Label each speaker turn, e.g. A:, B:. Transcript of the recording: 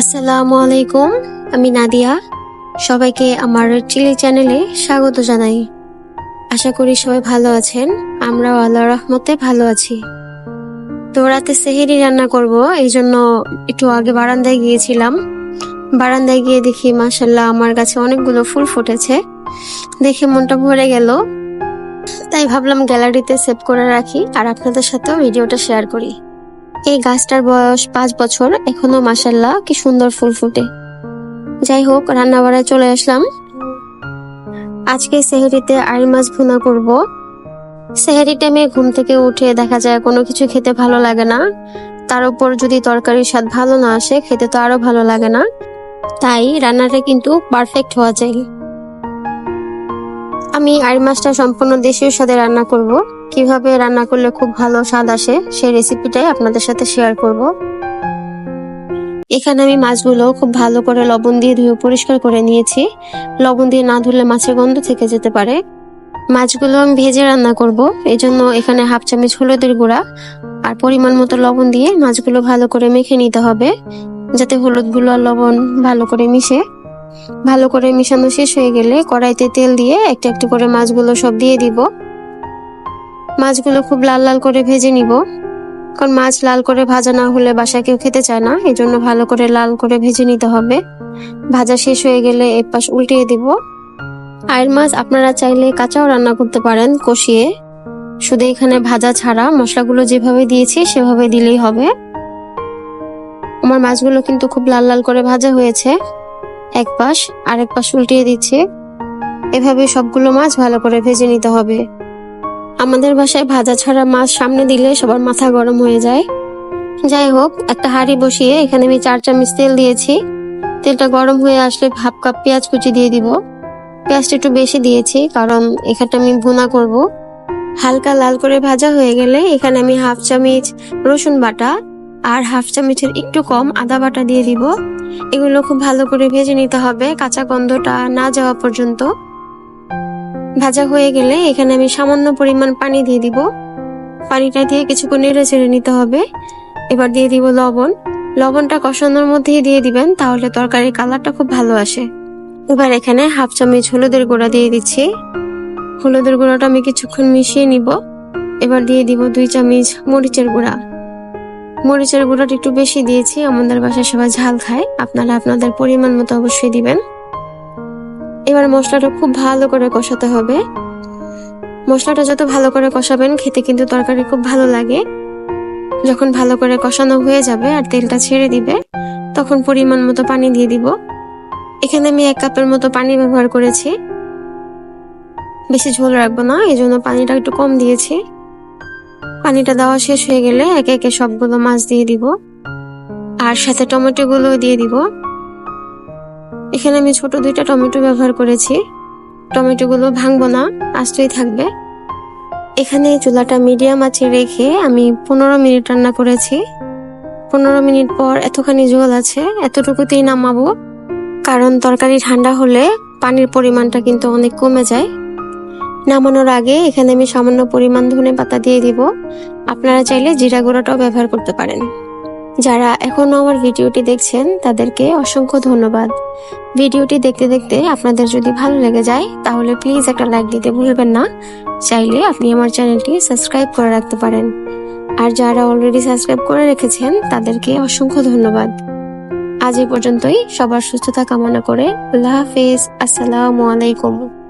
A: আসসালামু আলাইকুম, আমি নাদিয়া। সবাইকে আমার চিলি চ্যানেলে স্বাগত জানাই। আশা করি সবাই ভালো আছেন, আমরাও আল্লাহ রহমতে ভালো আছি। তো রাতে সেহেরি রান্না করব এই জন্য একটু আগে বারান্দায় গিয়েছিলাম। বারান্দায় গিয়ে দেখি মাসাল্লাহ আমার কাছে অনেকগুলো ফুল ফুটেছে। দেখে মনটা ভরে গেল। তাই ভাবলাম গ্যালারিতে সেভ করে রাখি, আর আপনাদের সাথেও ভিডিওটা শেয়ার করি। এই গাছটার বয়স পাঁচ বছর। এখনও মাসাল্লাহ কি সুন্দর ফুল ফুটে। যাই হোক রান্না বাড়ায় চলে আসলাম। আজকে সেহেরিতে আড়ি মাছ ভুনা করব। সেহেরি টাইমে ঘুম থেকে উঠে দেখা যায় কোনো কিছু খেতে ভালো লাগে না। তার উপর যদি তরকারির স্বাদ ভালো না আসে, খেতে তো আরও ভালো লাগে না। তাই রান্নাটা কিন্তু পারফেক্ট হওয়া চাই আমি আড়ি মাছটা সম্পূর্ণ দেশীয় স্বাদে রান্না করব। কীভাবে রান্না করলে খুব ভালো স্বাদ আসে, সেই রেসিপিটাই আপনাদের সাথে শেয়ার করব। এখানে আমি মাছগুলো খুব ভালো করে লবণ দিয়ে ধুয়ে পরিষ্কার করে নিয়েছি। লবণ দিয়ে না ধুলে মাছের গন্ধ থেকে যেতে পারে। মাছগুলো আমি ভেজে রান্না করব। জন্য এখানে হাফ চামচ হলুদের গুঁড়া আর পরিমাণ মতো লবণ দিয়ে মাছগুলো ভালো করে মেখে নিতে হবে, যাতে হলুদগুলো আর লবণ ভালো করে মিশে। ভালো করে মিশানো শেষ হয়ে গেলে কড়াইতে তেল দিয়ে একটা একটা করে মাছগুলো সব দিয়ে দিব। মাছগুলো খুব লাল লাল করে ভেজে নিব। কারণ মাছ লাল করে ভাজা না হলে বাসায় কেউ খেতে চায় না এই জন্য ভালো করে লাল করে ভেজে নিতে হবে। ভাজা শেষ হয়ে গেলে এর পাশ উল্টিয়ে দিব। আয়ের মাছ আপনারা চাইলে কাঁচাও রান্না করতে পারেন, কষিয়ে। শুধু এখানে ভাজা ছাড়া, মশলাগুলো যেভাবে দিয়েছি সেভাবে দিলেই হবে। আমার মাছগুলো কিন্তু খুব লাল লাল করে ভাজা হয়েছে। এক পাশ, আরেক পাশ উল্টিয়ে দিচ্ছি। এভাবে সবগুলো মাছ ভালো করে ভেজে নিতে হবে। আমাদের বাসায় ভাজা ছাড়া মাছ সামনে দিলে সবার মাথা গরম হয়ে যায়। যাই হোক, একটা হাঁড়ি বসিয়ে এখানে আমি চার চামচ তেল দিয়েছি। তেলটা গরম হয়ে আসলে হাফ কাপ পেঁয়াজ কুচি দিয়ে দিব। পেঁয়াজটা একটু বেশি দিয়েছি, কারণ এখানটা আমি ভুনা করব। হালকা লাল করে ভাজা হয়ে গেলে এখানে আমি হাফ চামচ রসুন বাটা আর হাফ চামচের একটু কম আদা বাটা দিয়ে দিব। এগুলো খুব ভালো করে ভেজে নিতে হবে, কাঁচা গন্ধটা না যাওয়া পর্যন্ত। ভাজা হয়ে গেলে এখানে আমি সামান্য পরিমাণ পানি দিয়ে দিব। পানিটা দিয়ে কিছুক্ষণ নেড়ে ছেড়ে নিতে হবে। এবার দিয়ে দিব লবণ। লবণটা কষানোর মধ্যেই দিয়ে দিবেন, তাহলে তরকারির কালারটা খুব ভালো আসে। এবার এখানে হাফ চামচ হলুদের গুঁড়া দিয়ে দিচ্ছি। হলুদের গুঁড়াটা আমি কিছুক্ষণ মিশিয়ে নিব। এবার দিয়ে দিব দুই চামচ মরিচের গুঁড়া। মরিচের গুঁড়াটা একটু বেশি দিয়েছি আমাদের বাসায় সবাই ঝাল খায়। আপনারা আপনাদের পরিমাণ মতো অবশ্যই দিবেন। এবার মশলাটা খুব ভালো করে কষাতে হবে। মশলাটা যত ভালো করে কষাবেন, খেতে কিন্তু তরকারি খুব ভালো লাগে। যখন ভালো করে কষানো হয়ে যাবে আর তেলটা ছেড়ে দিবে, তখন পরিমাণ মতো পানি দিয়ে দিব। এখানে আমি এক কাপের মতো পানি ব্যবহার করেছি। বেশি ঝোল রাখব না এই জন্য পানিটা একটু কম দিয়েছি। পানিটা দেওয়া শেষ হয়ে গেলে একে একে সবগুলো মাছ দিয়ে দিব। আর সাথে টমেটো গুলো দিয়ে দিব। এখানে আমি ছোট দুইটা টমেটো ব্যবহার করেছি। টমেটো গুলো ভাঙবো না আস্তই থাকবে। এখানে চুলাটা মিডিয়াম আছে রেখে আমি পনেরো মিনিট রান্না করেছি। পনেরো মিনিট পর এতখানি জল আছে, এতটুকুতেই নামাবো। কারণ তরকারি ঠান্ডা হলে পানির পরিমাণটা কিন্তু অনেক কমে যায়। নামানোর আগে এখানে আমি সামান্য পরিমাণ ধনে পাতা দিয়ে দিব। আপনারা চাইলে জিরা গুঁড়োটাও ব্যবহার করতে পারেন। যারা এখনও আমার ভিডিওটি দেখছেন, তাদেরকে অসংখ্য ধন্যবাদ। ভিডিওটি দেখতে দেখতে আপনাদের যদি ভালো লেগে যায়, তাহলে প্লিজ একটা লাইক দিতে ভুলবেন না। চাইলে আপনি আমার চ্যানেলটি সাবস্ক্রাইব করে রাখতে পারেন। আর যারা অলরেডি সাবস্ক্রাইব করে রেখেছেন, তাদেরকে অসংখ্য ধন্যবাদ। আজ এই পর্যন্তই। সবার সুস্থতা কামনা করে আল্লাহ হাফেজ। আসসালামু আলাইকুম।